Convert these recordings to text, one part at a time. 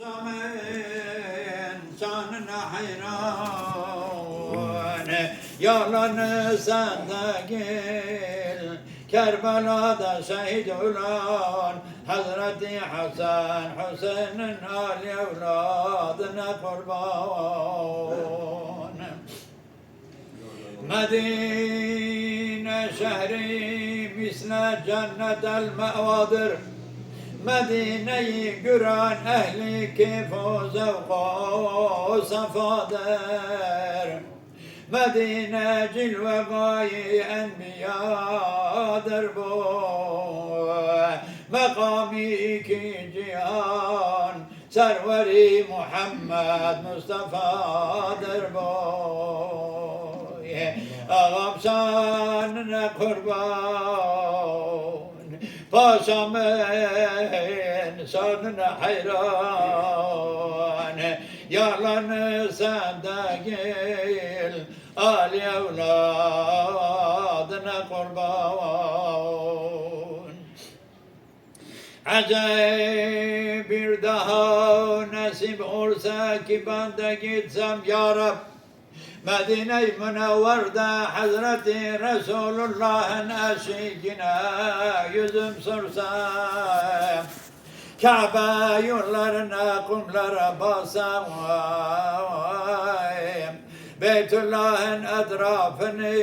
Zaman canına hayran Yalanı sende gel. Kerbela'da şehit olan Hazreti Hasan Hüseyin'in Ali evladına kurban. Medine şehri misle cennet el mevadır مدینه گران اهلی که فوزق و فادر مدینه جلوه و انبیا در بو مقامی که جیان سروری محمد مصطفی در بو آقام Paşamın sonuna hayran. Yalanı sende gel Ali evladına kurban. Acayip bir daha nasip olsa ki ben de gitsem ya Medine-i Münevver'de Hazreti Resulullah'ın eşiğine yüzüm sürsem Kabe yollarına kumlara basam Beytullah'ın etrafını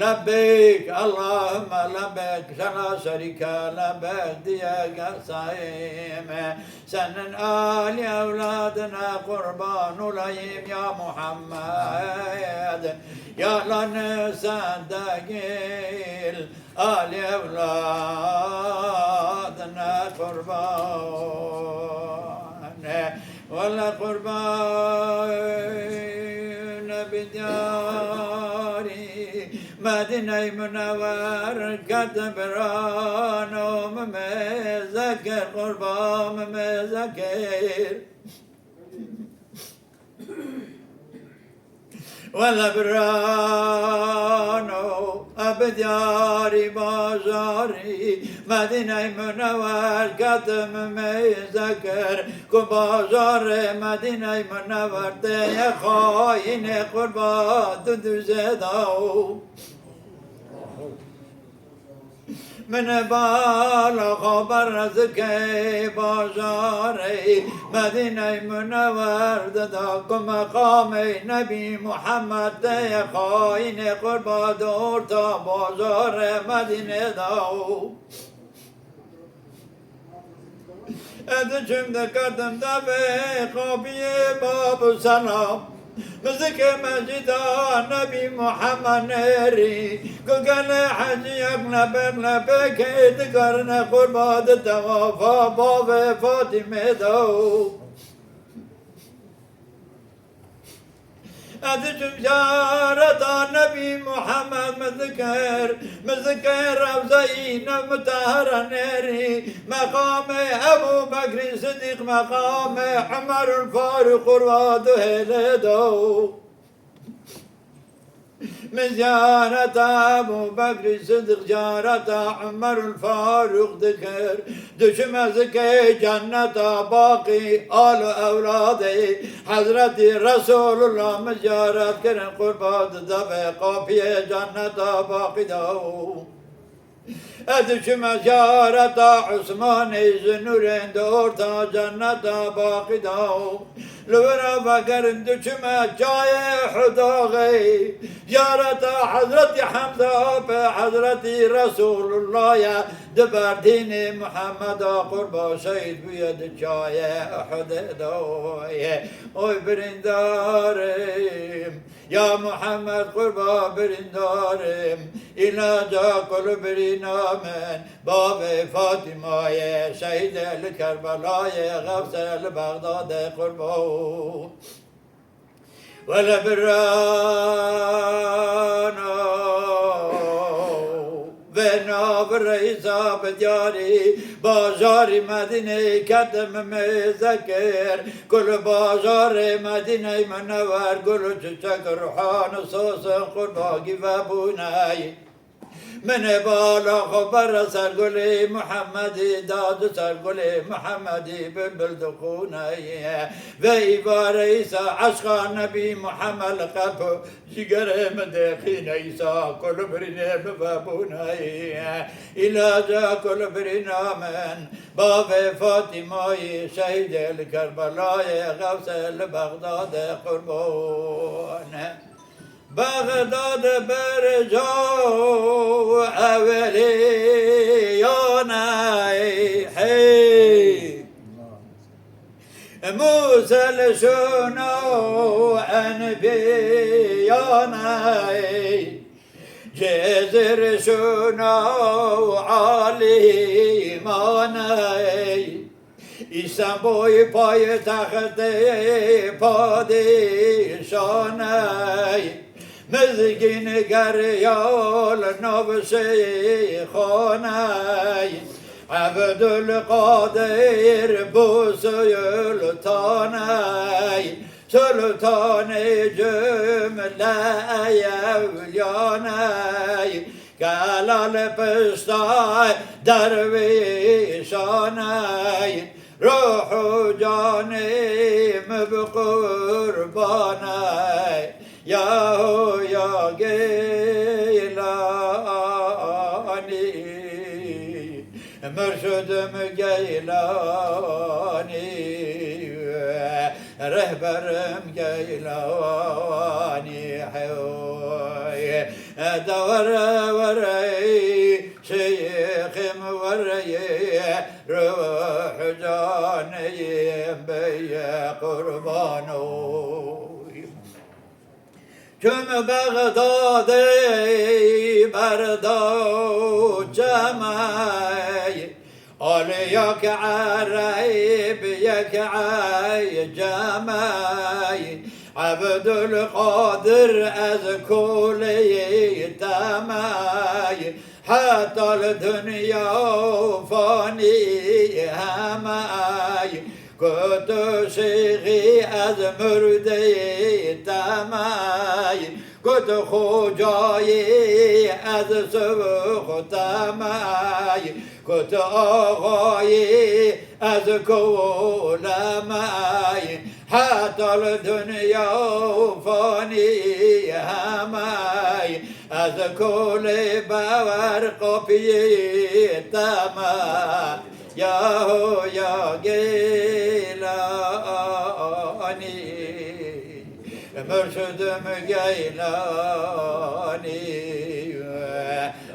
Lebbeyk Allahümme lebbeyk La şerike lebbeyk diye gelsayım Senin Ali evladına kurban olayım ya Muhammed Yalanı sende gel Ali evladına kurban Valla kurban بدياري مدينة منور كتبران ومذكر قربان مذكر والابرانو Abed yari bazari Medine-i Münevver Kadem meyzeker. Ku bazari Medine-i Münevver Deye haine kurba Düdüze davu من بالا خبر رزق بازاري مدينة منور داك مقام نبي محمد يا خاين قربا دور تا بازار مدينة داو Edicimde kadımda ve kabiye babu selam Müzik mecida Nebi Muhammed neri. Gugane hacı yakna bekle peki Digarne kurbadı tevafa Bave Fatime Edicim ziyareta Nebi Muhammed mezker Mezker Ravza-i Mutahara neri Makam Ebu Bekri Sıddık Makam Ömerül Faruk Kurvadu hele dav من زيارة أبو بكر صدق زيارة عمر الفاروق ذكر دشمزك جنة باقي آل أولادي حضرت رسول الله مزيارة كرن قربات دفع قافية جنة باقي دو Edüşüme ziyareta Osman İznur'un orta cennete bakida Lüvera bakarın düşüme caye hudağı Ziyareta Hazreti Hamza ve Hazreti Resulullah'a Diberdini Muhammed'a kurba şehit bu yedi caye hudağı Oy brindarım Ya Muhammed kurba brindarım İlaca kulu birinamen Bab-ı Fatimaye Şehid el Kerbela'ye Gafsel Bağdat'e kurbu ولا برانا بنا برئيسا بدياري بازار مدينة كتم مذكر. كل بازار مدينة منور كل تشك روحان صوص قرباقي فابوناي من بالا خبر سرگلی محمدی داد سرگلی محمدی بلبل دخونی و ایوار ایسا عشق نبی محمد قلب جگر مدخین ایسا کل برینه ببابونی ایلاجا کل برینا من باب فاطمه شهید الکربلای غوث البغداد قربان. بغداد بر موسى شنو انبياناي جزر شنو عالي ماناي İslam boyu payı tahtı padişanay Mezgin ger yol nabşi khanay Abdülkadir bu sultanay Sultanı cümle evliyanay Galal pıstay dervişanay Ruhu canim kurbanay Yahu ya Geylani Mürşidim Geylani Rehberim Geylani Davara varay Şeyhim varay Ruh caniyim beye kurban oy Küm Bağdat'ı berda cemay وليك عريب يكعي جماي. عبد القادر أذكولي تماي. حتى الدنيا فاني هماي. كنت شيخي أذمردي تماي. كنت خجاي أذ سبخ تماي. Kutu ağayı ez kulemay Hatta dünya fani hemay Ez kule bavar kapıyı tamam Yahu ya Geylani Mürşidim Geylani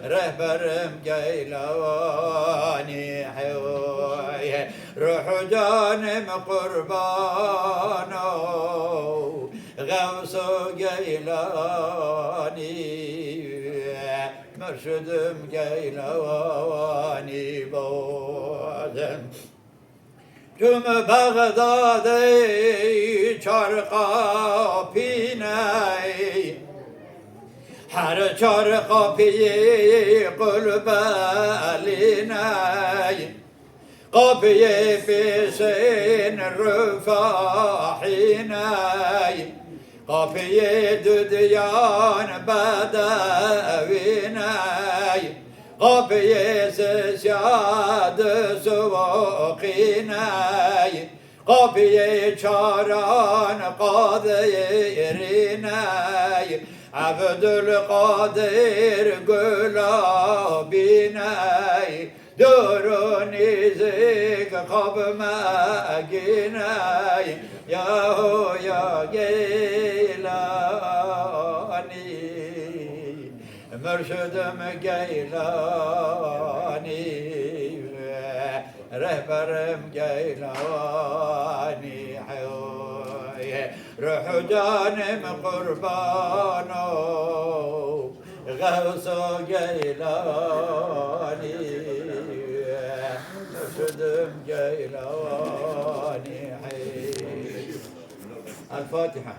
Rehberim Geylani Ruhu canım kurban ol Gavsu Geylani Mürşidim Geylani Badem Tüm Bağdat'ı çarka piney Her çar kapıyı kulbeliney Kapıyı fisin rıfahiney Kapıyı düdyan bedeviney Kapıyı sesyadı suvakiney Kapıyı çaran kadiriney Abdülkadir gülabiney Durun izik kabme giney Yahu ya Geylani mürşidime geylani rehberim geylani ruhu canim kurban ol gavs-ı geylani mürşidim geylani El-Fatiha